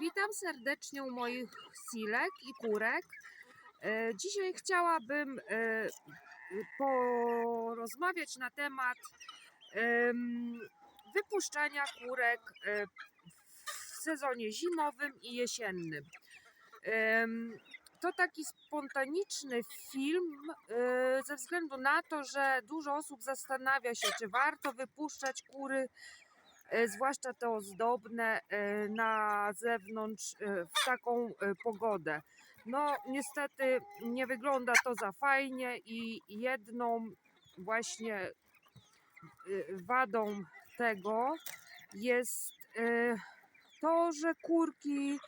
Witam serdecznie u moich silek i kurek. E, Dzisiaj chciałabym e, porozmawiać na temat em, wypuszczania kurek e, w sezonie zimowym i jesiennym. To taki spontaniczny film ze względu na to, że dużo osób zastanawia się, czy warto wypuszczać kury zwłaszcza te ozdobne, e, na zewnątrz e, w taką e, pogodę. No, niestety nie wygląda to za fajnie i jedną właśnie e, wadą tego jest e, to, że kurki,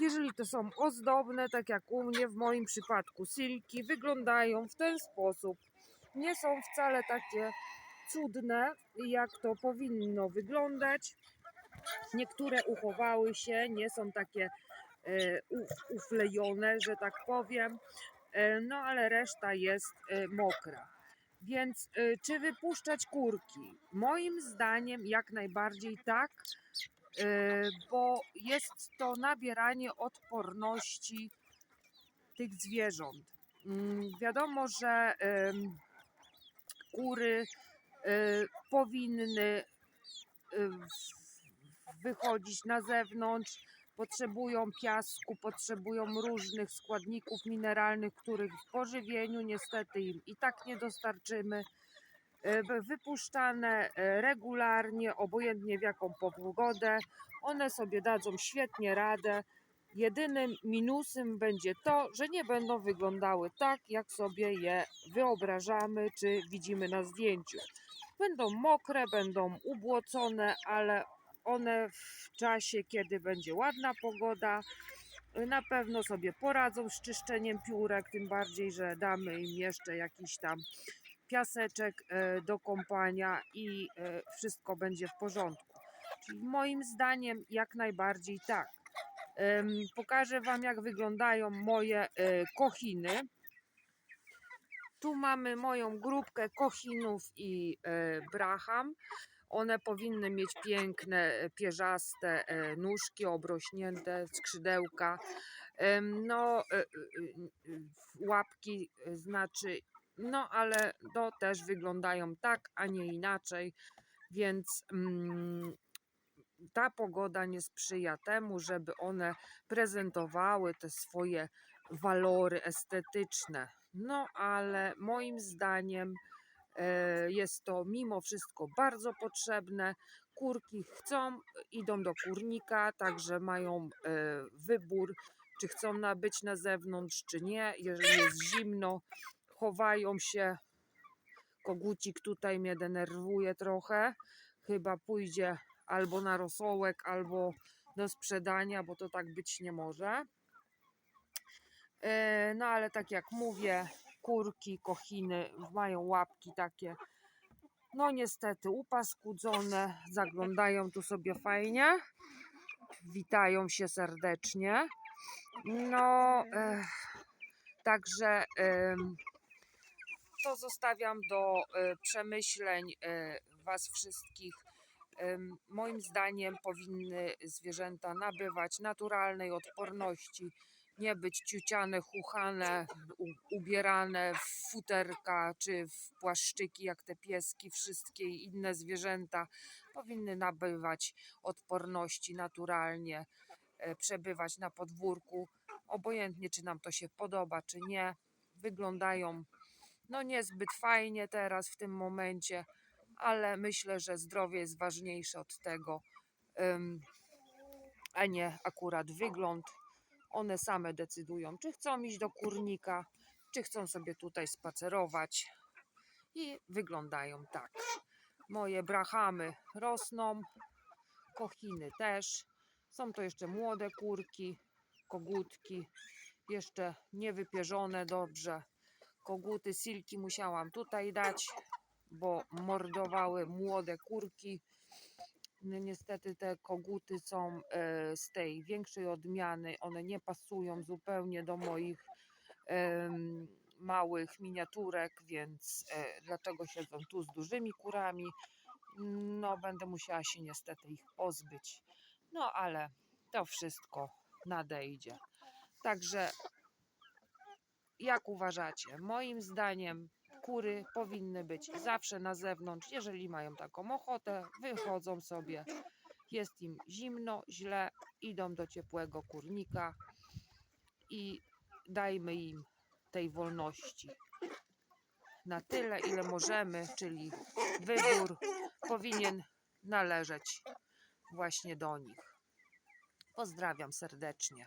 jeżeli to są ozdobne, tak jak u mnie w moim przypadku silki, wyglądają w ten sposób. Nie są wcale takie cudne, jak to powinno wyglądać. Niektóre uchowały się, nie są takie e, uflejone, że tak powiem, e, no ale reszta jest e, mokra. Więc czy wypuszczać kurki? Moim zdaniem jak najbardziej tak, bo jest to nabieranie odporności tych zwierząt. Mm, Wiadomo, że kury powinny e, w- wychodzić na zewnątrz, potrzebują piasku, potrzebują różnych składników mineralnych, których w pożywieniu niestety im i tak nie dostarczymy. Wy- Wypuszczane regularnie, obojętnie w jaką pogodę, one sobie dadzą świetnie radę. Jedynym minusem będzie to, że nie będą wyglądały tak, jak sobie je wyobrażamy czy widzimy na zdjęciu. Będą mokre, będą ubłocone, ale one w czasie, kiedy będzie ładna pogoda, na pewno sobie poradzą z czyszczeniem piórek, tym bardziej, że damy im jeszcze jakiś tam piaseczek e, do kąpania i e, wszystko będzie w porządku. Czyli moim zdaniem jak najbardziej tak. Pokażę Wam, jak wyglądają moje e, kochiny. Tu mamy moją grupkę kochinów i e, braham. One powinny mieć piękne, e, pierzaste e, nóżki, obrośnięte skrzydełka. No, łapki znaczy, no ale to też wyglądają tak, a nie inaczej, więc mm, ta pogoda nie sprzyja temu, żeby one prezentowały te swoje walory estetyczne. No ale moim zdaniem e, jest to mimo wszystko bardzo potrzebne. Kurki chcą, idą do kurnika, także mają e, wybór, czy chcą na, być na zewnątrz, czy nie. Jeżeli jest zimno, chowają się. Kogucik tutaj mnie denerwuje trochę. Chyba pójdzie albo na rosołek, albo do sprzedania, bo to tak być nie może. E, No ale tak jak mówię, kurki, kochiny mają łapki takie, no niestety upaskudzone, zaglądają tu sobie fajnie, witają się serdecznie. No, e, także to zostawiam do e, przemyśleń Was wszystkich. Moim zdaniem powinny zwierzęta nabywać naturalnej odporności, nie być ciuciane, chuchane, ubierane w futerka czy w płaszczyki, jak te pieski, wszystkie inne zwierzęta. Powinny nabywać odporności naturalnie, e, przebywać na podwórku, obojętnie czy nam to się podoba, czy nie. Wyglądają no niezbyt fajnie teraz w tym momencie, ale myślę, że zdrowie jest ważniejsze od tego, a nie akurat wygląd. One same decydują, czy chcą iść do kurnika, czy chcą sobie tutaj spacerować i wyglądają tak. Moje brahamy rosną, kochiny też. Są to jeszcze młode kurki, kogutki, jeszcze nie wypierzone dobrze. Koguty, silki musiałam tutaj dać, bo mordowały młode kurki. No niestety te koguty są e, z tej większej odmiany. One nie pasują zupełnie do moich małych miniaturek, więc e, dlatego siedzą tu z dużymi kurami. No, będę musiała się niestety ich pozbyć. No, ale to wszystko nadejdzie. Także jak uważacie? Moim zdaniem kury powinny być zawsze na zewnątrz. Jeżeli mają taką ochotę, wychodzą sobie. Jest im zimno, źle, idą do ciepłego kurnika i dajmy im tej wolności. Na tyle, ile możemy, czyli wybór powinien należeć właśnie do nich. Pozdrawiam serdecznie.